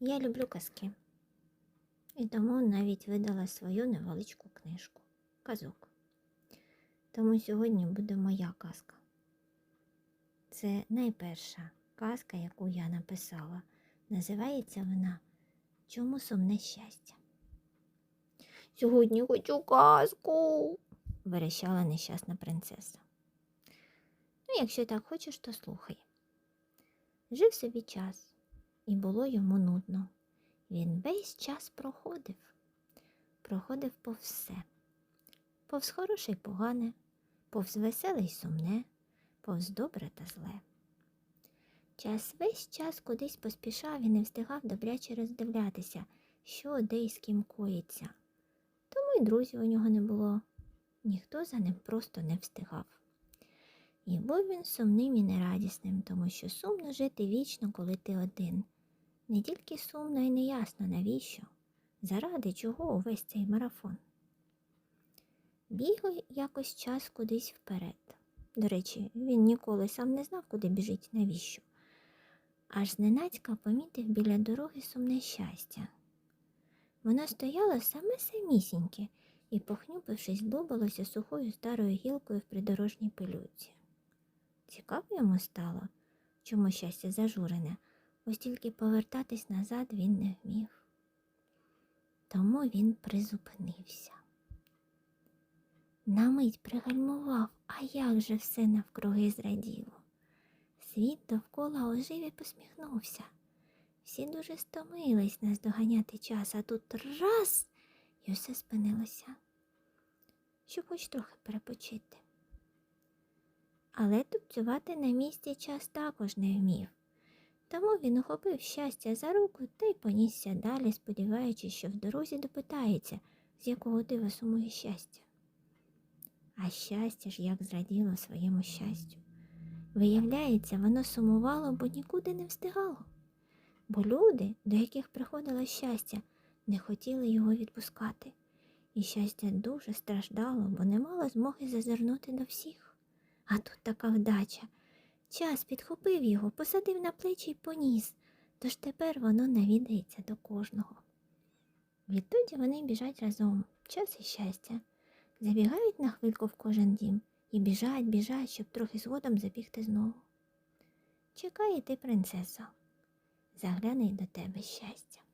Я люблю казки. І тому навіть видала свою невеличку книжку казок. Тому сьогодні буде моя казка. Це найперша казка, яку я написала. Називається вона Чому сумне щастя? Сьогодні хочу казку, верещала нещасна принцеса. Ну, якщо так хочеш, то слухай. Жив собі час, і було йому нудно. Він весь час проходив, проходив повз все, повз хороше й погане, повз веселе й сумне, повз добре та зле. Час весь час кудись поспішав і не встигав добряче роздивлятися, що де й з ким коїться. Тому й друзів у нього не було. Ніхто за ним просто не встигав. І був він сумним і нерадісним, тому що сумно жити вічно, коли ти один. Не тільки сумно і неясно, навіщо, заради чого увесь цей марафон. Бігав якось час кудись вперед. До речі, він ніколи сам не знав, куди біжить, навіщо. Аж зненацька помітив біля дороги сумне щастя. Воно стояло саме самісіньке і, похнюпившись, дубалося сухою старою гілкою в придорожній пилюці. Цікаво йому стало, чому щастя зажурене, ось тільки повертатись назад він не вмів. Тому він призупинився. На мить пригальмував, а як же все навкруги зраділо. Світ довкола ожив і посміхнувся. Всі дуже стомились наздоганяти час, а тут раз і все спинилося, щоб хоч трохи перепочити. Але тупцювати на місці час також не вмів. Тому він ухопив щастя за руку та й понісся далі, сподіваючись, що в дорозі допитається, з якого дива сумує щастя. А щастя ж як зраділо своєму щастю. Виявляється, воно сумувало, бо нікуди не встигало. Бо люди, до яких приходило щастя, не хотіли його відпускати. І щастя дуже страждало, бо не мало змоги зазирнути до всіх. А тут така вдача. Час підхопив його, посадив на плечі й поніс, тож тепер воно навідається до кожного. Відтоді вони біжать разом, час і щастя, забігають на хвильку в кожен дім і біжать, біжать, щоб трохи згодом забігти знову. Чекає ти, принцесо, загляне до тебе щастя.